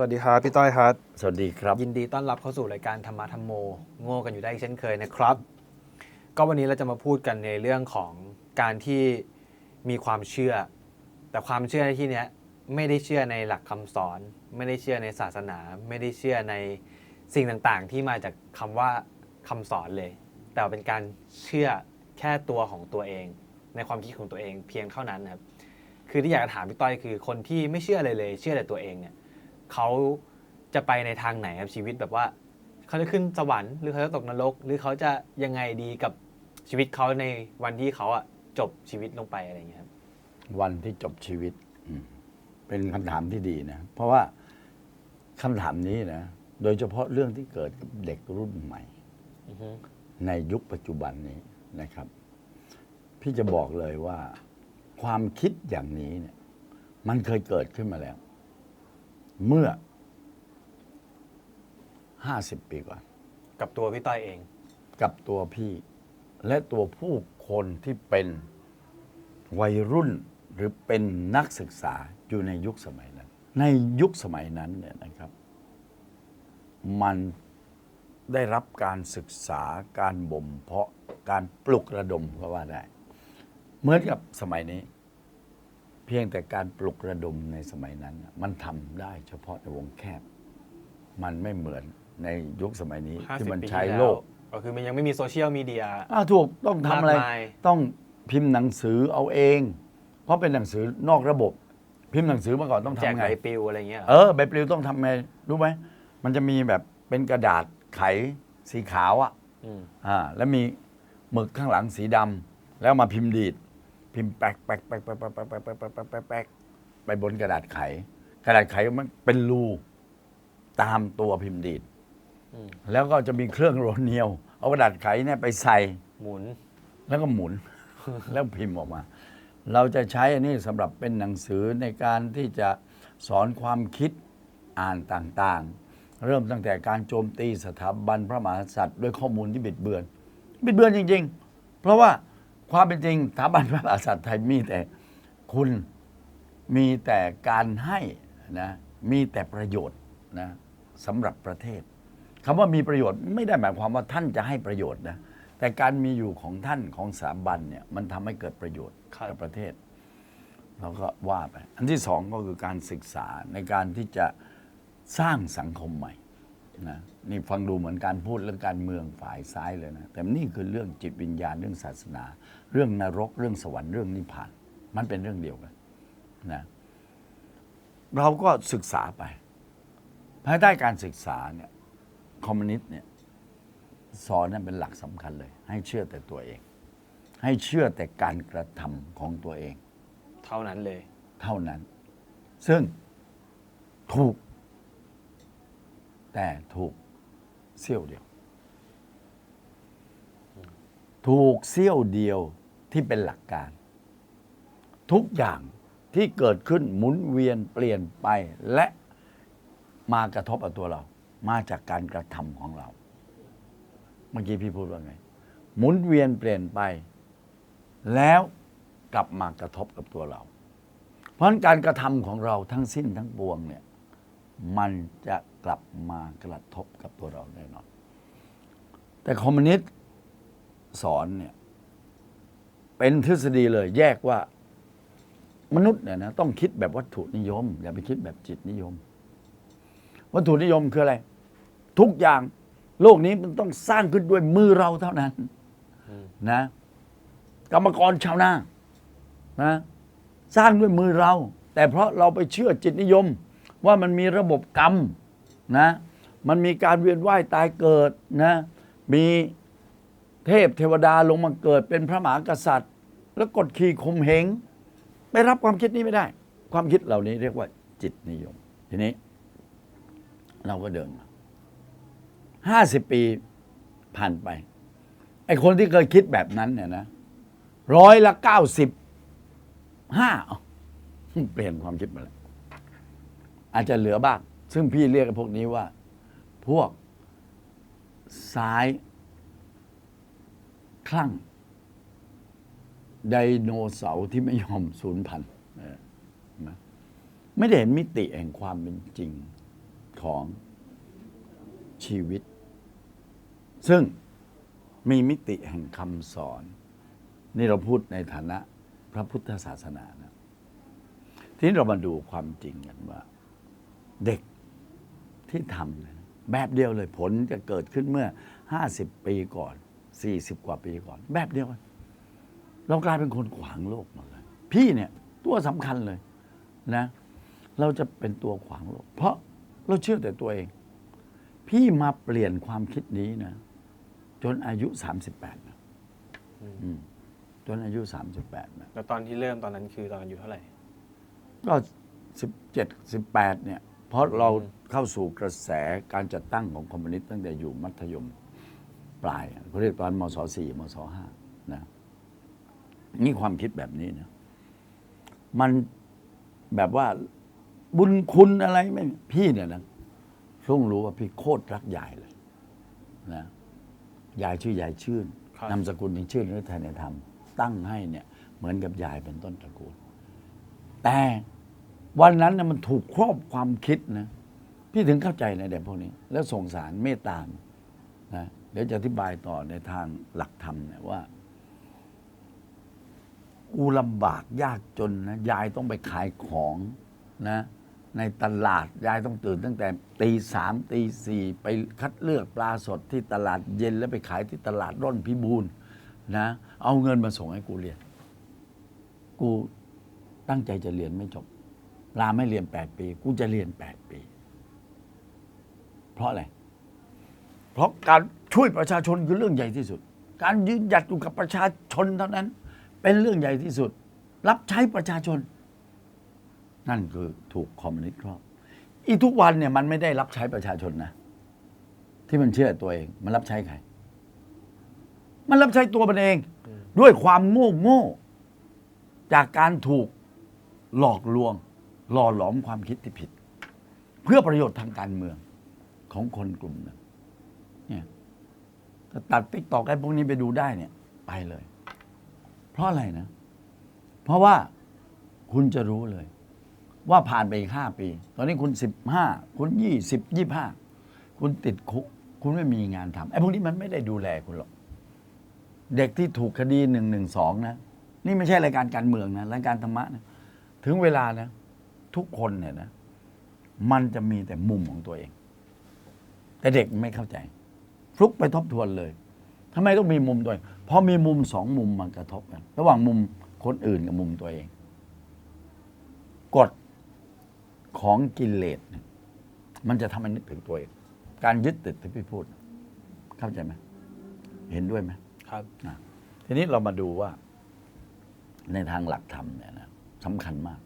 วัสดีครับพี่ต้อยครับสวัสดีครับ ยินดีต้อนรับเข้าสู่รายการธรรมะธรรมโม โง่กันอยู่ได้อีกเช่นเคยนะครับ ก็วันนี้เราจะมาพูดกันในเรื่องของการที่มีความเชื่อ แต่ความเชื่อในที่เนี้ยไม่ได้เชื่อในหลักคำสอน ไม่ได้เชื่อในศาสนา ไม่ได้เชื่อในสิ่งต่างๆ ที่มาจากคำว่าคำสอนเลย แต่เป็นการเชื่อแค่ตัวของตัวเอง ในความคิดของตัวเองเพียงเท่านั้นนะครับคือที่อยากจะถามพี่ต้อยคือคนที่ไม่เชื่ออะไรเลย เชื่อแต่ตัวเองเนี่ย เขาจะไปในทางไหนครับชีวิตแบบว่า เขาจะขึ้นสวรรค์หรือเขาจะตกนรก หรือเขาจะยังไงดีกับชีวิตเขาในวันที่เขาอะจบชีวิตลงไปอะไรอย่างเงี้ยครับวันที่จบชีวิตอืมเป็นคำถามที่ดีนะ เพราะว่าคำถามนี้นะ โดยเฉพาะเรื่องที่เกิดกับเด็กรุ่นใหม่ อือฮึในยุคปัจจุบันนี้นะครับ พี่จะบอกเลยว่า ความคิดอย่างนี้เนี่ย มันเคยเกิดขึ้นมาแล้ว เมื่อห้าสิบปีก่อน กับตัวพี่ต้อยเอง กับตัวพี่ และตัวผู้คนที่เป็นวัยรุ่นหรือเป็นนักศึกษาอยู่ในยุคสมัยนั้น ในยุคสมัยนั้นเนี่ยนะครับ มันได้รับการศึกษาการบ่มเพาะการปลุกระดมก็ว่าได้ เหมือนกับสมัยนี้เพียงแต่การปลุกระดมในสมัยนั้นน่ะมันทำได้เฉพาะในวงแคบ มันไม่เหมือนในยุคสมัยนี้ ที่50มันปีใช้ที่โลแล้วกก็คือมันยังไม่มีโซเชียลมีเดียอ้าวถูกต้องทำอะไรมากมายต้องพิมพ์หนังสือเอาเอง เพราะเป็นหนังสือนอกระบบ พิมพ์หนังสือมาก่อนต้องแจกทำใบไงปลิวอะไรเงี้ยเหรอเออใบปลิวต้องทำไงรู้ไหมมันจะมีแบบเป็นกระดาษไขสีขาวอะมอ่าแล้วมีหมึกข้างหลังสีดำแล้วมาพิมพ์ดีด พิมพ์แป๊กแป๊กแป๊กแป๊กแป๊กแป๊กแป๊กแป๊กแป๊กแป๊กไปบนกระดาษไข กระดาษไขมันเป็นรูตามตัวพิมพ์ดีดแล้วก็จะมีเครื่องโรเนียว เอากระดาษไขเนี่ยไปใส่หมุน แล้วก็หมุน แล้วพิมพ์ออกมา เราจะใช้อันนี้สำหรับเป็นหนังสือในการที่จะสอนความคิดอ่านต่างๆ เริ่มตั้งแต่การโจมตีสถาบันพระมหากษัตริย์ด้วยข้อมูลที่บิดเบือน บิดเบือนจริง ๆ เพราะว่า ความเป็นจริงสถาบันพระมหากษัตริย์ไทยมีแต่คุณมีแต่การให้นะมีแต่ประโยชน์นะสำหรับประเทศคำว่ามีประโยชน์ไม่ได้หมายความว่าท่านจะให้ประโยชน์นะแต่การมีอยู่ของท่านของสถาบันเนี่ยมันทำให้เกิดประโยชน์ครับกับประเทศเราก็ว่าไป อันที่สองก็คือการศึกษาในการที่จะสร้างสังคมใหม่ นะนี่ฟังดูเหมือนการพูดเรื่องการเมืองฝ่ายซ้ายเลยนะ แต่นี่คือเรื่องจิตวิญญาณเรื่องศาสนา เรื่องนรกเรื่องสวรรค์เรื่องนิพพาน มันเป็นเรื่องเดียวกันนะเราก็ศึกษาไป ภายใต้การศึกษาเนี่ยคอมมิวนิสต์เนี่ยสอนนั่นเป็นหลักสำคัญเลย ให้เชื่อแต่ตัวเอง ให้เชื่อแต่การกระทำของตัวเอง เท่านั้นเลย เท่านั้น ซึ่งถูก แต่ถูกเสี้ยวเดียว ถูกเสี้ยวเดียวที่เป็นหลักการ ทุกอย่างที่เกิดขึ้นหมุนเวียนเปลี่ยนไปและมากระทบกับตัวเรา มาจากการกระทำของเรา เมื่อกี้พี่พูดว่าไง หมุนเวียนเปลี่ยนไป แล้วกลับมากระทบกับตัวเรา เพราะฉะนั้นการกระทำของเราทั้งสิ้นทั้งปวงเนี่ย มันจะ กลับมากระทบกับตัวเราแน่นอน แต่คอมมิวนิสต์สอนเนี่ยเป็นทฤษฎีเลยแยกว่ามนุษย์เนี่ยนะต้องคิดแบบวัตถุนิยม อย่าไปคิดแบบจิตนิยม วัตถุนิยมคืออะไร ทุกอย่างโลกนี้มันต้องสร้างขึ้นด้วยมือเราเท่านั้นนะกรรมกรชาวนานะสร้างด้วยมือเรา แต่เพราะเราไปเชื่อจิตนิยม ว่ามันมีระบบกรรม นะมันมีการเวียนว่ายตายเกิดนะมีเทพเทวดาลงมาเกิดเป็นพระมหากษัตริย์ แล้วกดขี่ข่มเหงไปรับความคิดนี้ไม่ได้ ความคิดเหล่านี้เรียกว่าจิตนิยม ทีนี้ เราก็เดินมาห้าสิบปีผ่านไปไอ้คนที่เคยคิดแบบนั้นเนี่ยนะร้อยละเก้าสิบห้าเอาเปลี่ยนความคิดมาแล้วอาจจะเหลือบ้าง ซึ่งพี่เรียกพวกนี้ว่า พวกซ้ายคลั่งไดโนเสาร์ที่ไม่ยอมสูญพันธุ์ไมไม่ได้เห็นมิติแห่งความเป็นจริงของชีวิต ซึ่งมีมิติแห่งคำสอน นี่เราพูดในฐานะพระพุทธศาสนานะ ทีนี้เรามาดูความจริงกันว่า เด็ก ที่ทำเนี่ยแบบเดียวเลยผลจะเกิดขึ้นเมื่อ 50 ปีก่อน 40 กว่าปีก่อน แบบเดียวกันเรากลายเป็นคนขวางโลกหมดเลยพี่เนี่ยตัวสำคัญเลยนะ เราจะเป็นตัวขวางโลก เพราะเราเชื่อแต่ตัวเอง พี่มาเปลี่ยนความคิดนี้นะ จนอายุ 38นะอืมจนอายุ 38นะแล้วตอนที่เริ่มตอนนั้นคือตอนอายุเท่าไหร่ก็สิบเจ็ดสิบแปดเนี่ยเพราะเรา เข้าสู่กระแสการจัดตั้งของคอมมิวนิสต์ตั้งแต่อยู่มัธยมปลายอะเขาเรียกตอนมศสี่มศห้านะนี่ความคิดแบบนี้นะมันแบบว่าบุญคุณอะไรไม่มีพี่เนี่ยนะช่วงรู้ว่าพี่โคตรรักยายเลยนะยายชื่อยายชื่นครับนามสกุลยังชื่นฤทัยในธรรมตั้งให้เนี่ย เหมือนกับยายเป็นต้นตระกูล แต่วันนั้นนะมันถูกครอบความคิดนะ พี่ถึงเข้าใจในเด็กพวกนี้ แล้วส่งสารเมตตามนะเดี๋ยวจะอธิบายต่อในทางหลักธรรมเนี่ยว่ากูลำบากยากจนนะยายต้องไปขายของนะในตลาดยายต้องตื่นตั้งแต่ตีสามตีสี่ไปคัดเลือกปลาสดที่ตลาดเย็นแล้วไปขายที่ตลาดร่อนพิบูลนะเอาเงินมาส่งให้กูเรียน กูตั้งใจจะเรียนไม่จบลาไม่เรียนแปดปี กูจะเรียนแปดปี เพราะอะไร เพราะการช่วยประชาชนคือเรื่องใหญ่ที่สุด การยืนหยัดอยู่กับประชาชนเท่านั้น เป็นเรื่องใหญ่ที่สุด รับใช้ประชาชน นั่นคือถูกคอมมิวนิสต์ครอบ อีทุกวันเนี่ยมันไม่ได้รับใช้ประชาชนนะ ที่มันเชื่อตัวเอง มันรับใช้ใคร มันรับใช้ตัวมันเอง ด้วยความโง่โง่จากการถูกหลอกลวง หล่อหลอมความคิดที่ผิด เพื่อประโยชน์ทางการเมือง ของคนกลุ่มหนึงเนี่ยถ้าตัดติ๊กตอกไอ้พวกนี้ไปดูได้เนี่ย ไปเลย เพราะอะไรนะ เพราะว่าคุณจะรู้เลย ว่าผ่านไปอีกห้าปี ตอนนี้คุณสิบห้าคุณยี่สิบยี่ห้าคุณติดคุกคุณไม่มีงานทำไอ้พวกนี้มันไม่ได้ดูแลคุณหรอก เด็กที่ถูกคดีหนึ่งหนึ่งสองนะ นี่ไม่ใช่รายการการเมืองนะรายการธรรมะนะถึงเวลานะ ทุกคนเนี่ยนะ มันจะมีแต่มุมของตัวเอง แต่เด็กไม่เข้าใจฟลุกไปทบทวนเลยทำไมต้องมีมุมตัวเองเพราะมีมุมสองมุมมันกระทบกันระหว่างมุมคนอื่นกับมุมตัวเองกฎของกิเลสเนี่ยมันจะทำให้นึกถึงตัวเอง การยึดติดที่พี่พูด เข้าใจไหมเห็นด้วยไหมครับนะทีนี้เรามาดูว่า ในทางหลักธรรมเนี่ยนะสำคัญมาก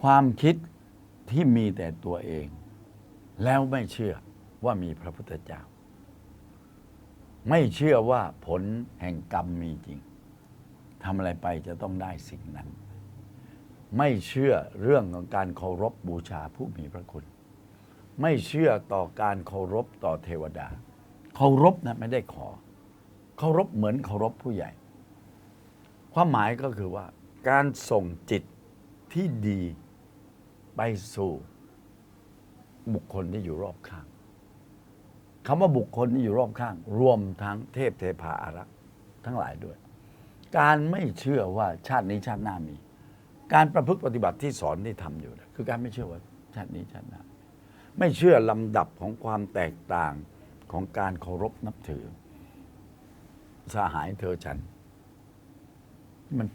ความคิดที่มีแต่ตัวเอง แล้วไม่เชื่อว่ามีพระพุทธเจ้า ไม่เชื่อว่าผลแห่งกรรมมีจริงทำอะไรไปจะต้องได้สิ่งนั้น ไม่เชื่อเรื่องของการเคารพบูชาผู้มีพระคุณ ไม่เชื่อต่อการเคารพต่อเทวดา เคารพนะไม่ได้ขอ เคารพเหมือนเคารพผู้ใหญ่ ความหมายก็คือว่า การส่งจิตที่ดีไปสู่ บุคคลที่อยู่รอบข้างคำว่าบุคคลที่อยู่รอบข้าง รวมทั้งเทพเทพาอารักษ์ทั้งหลายด้วย การไม่เชื่อว่าชาตินี้ชาติหน้ามี การประพฤติปฏิบัติที่สอนที่ทำอยู่นะคือการไม่เชื่อว่าชาตินี้ชาติหน้า ไม่เชื่อลำดับของความแตกต่างของการเคารพนับถือ สหายเธอฉัน มัน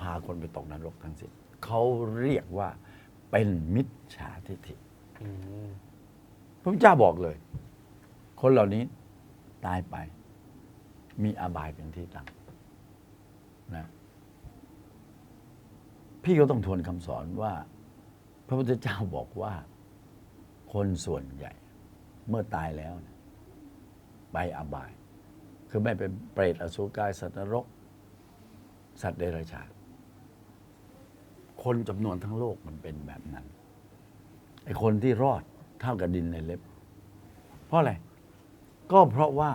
พาคนไปตกนรกทั้งสิ้นเขาเรียกว่าเป็นมิจฉาทิฏฐิ พระพุทธเจ้าบอกเลย คนเหล่านี้ตายไป มีอบายเป็นที่ตั้งนะพี่ก็ต้องทวนคำสอนว่า พระพุทธเจ้าบอกว่า คนส่วนใหญ่ เมื่อตายแล้วไปอบาย คือไม่เป็นเปรตอสุกายสัตว์นรก สัตว์เดรัจฉานคนจำนวนทั้งโลกมันเป็นแบบนั้น ไอ้คนที่รอดเท่ากับดินในเล็บ เพราะอะไร ก็เพราะว่า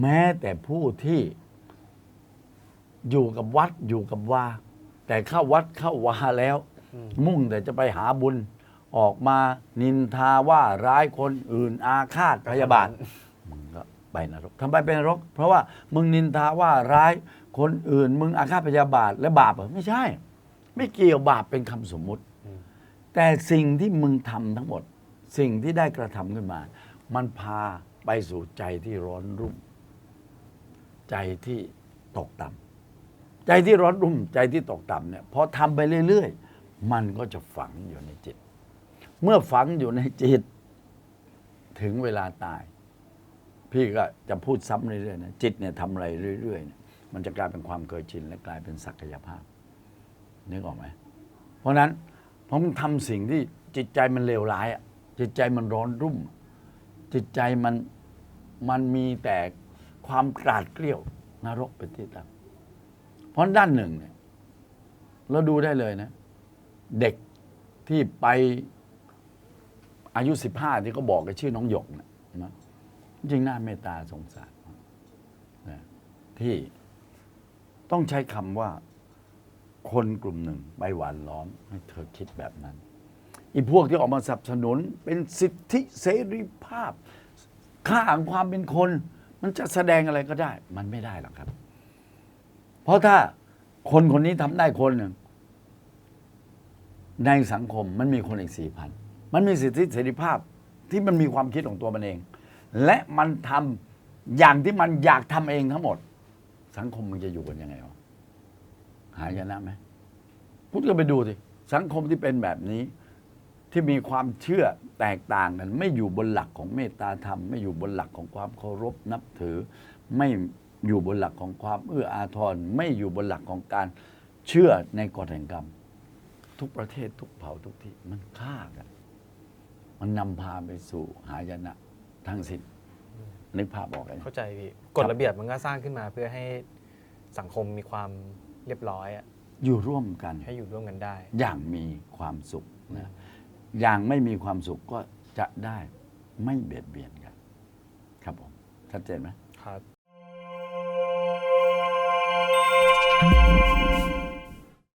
แม้แต่ผู้ที่อยู่กับวัดอยู่กับวา แต่เข้าวัดเข้าวาแล้ว มุ่งแต่จะไปหาบุญออกมานินทาว่าร้ายคนอื่นอาฆาตพยาบาทมึงก็ไปนรกทำไมเป็นนรก เพราะว่ามึงนินทาว่าร้ายคนอื่น มึงอาฆาตพยาบาทและบาปเหรอไม่ใช่ ไม่เกี่ยวบาปเป็นคำสมมุติ แต่สิ่งที่มึงทำทั้งหมด สิ่งที่ได้กระทำขึ้นมา มันพาไปสู่ใจที่ร้อนรุ่ม ใจที่ตกต่ำใจที่ร้อนรุ่ม ใจที่ตกต่ำเนี่ยพอทำไปเรื่อย ๆ มันก็จะฝังอยู่ในจิต เมื่อฝังอยู่ในจิต ถึงเวลาตาย พี่ก็จะพูดซ้ำเรื่อยๆนะจิตเนี่ยทำอะไรเรื่อยๆเนี่ยมันจะกลายเป็นความเคยชินและกลายเป็นศักยภาพนึกออกไหมเพราะนั้น นพอมึงทำสิ่งที่จิตใจมันเลวร้ายอะจิตใจมันร้อนรุ่ม จิตใจมันมันมีแต่ความกราดเกลียวนรกเป็นที่ตั้งเพราะด้านหนึ่งเนี่ยเราดูได้เลยนะ เด็กที่ไปอายุสิบห้าที่เขาบอกกันชื่อน้องหยกนะนะจริงน่าเมตตาสงสารนะที่ต้องใช้คำว่า คนกลุ่มหนึ่งไปหวานล้อมให้เธอคิดแบบนั้นอีพวกที่ออกมาสนับสนุนเป็นสิทธิเสรีภาพ ค่าของความเป็นคน มันจะแสดงอะไรก็ได้ มันไม่ได้หรอกครับ เพราะถ้าคนคนนี้ทำได้คนหนึ่งในสังคมมันมีคนอีกสี่พันมันมีสิทธิเสรีภาพที่มันมีความคิดของตัวมันเอง และมันทำอย่างที่มันอยากทำเองทั้งหมด สังคมมันจะอยู่กันยังไงวะ หายนะไหมพูดกันไปดูสิสังคมที่เป็นแบบนี้ ที่มีความเชื่อแตกต่างกัน ไม่อยู่บนหลักของเมตตาธรรม ไม่อยู่บนหลักของความเคารพนับถือ ไม่อยู่บนหลักของความเอื้ออาทรไม่อยู่บนหลักของการเชื่อในกฎแห่งกรรม ทุกประเทศทุกเผ่าทุกที่มันฆ่ากัน มันนำพาไปสู่หายนะทั้งสิ้นนึกภาพออกไหมเข้าใจพี่กฎระเบียบมันก็สร้างขึ้นมาเพื่อให้สังคมมีความ เรียบร้อยอะอยู่ร่วมกัน ให้อยู่ร่วมกันได้ อย่างมีความสุขนะอย่างไม่มีความสุขก็จะได้ไม่เบียดเบียนกัน ครับผมชัดเจนไหมครับ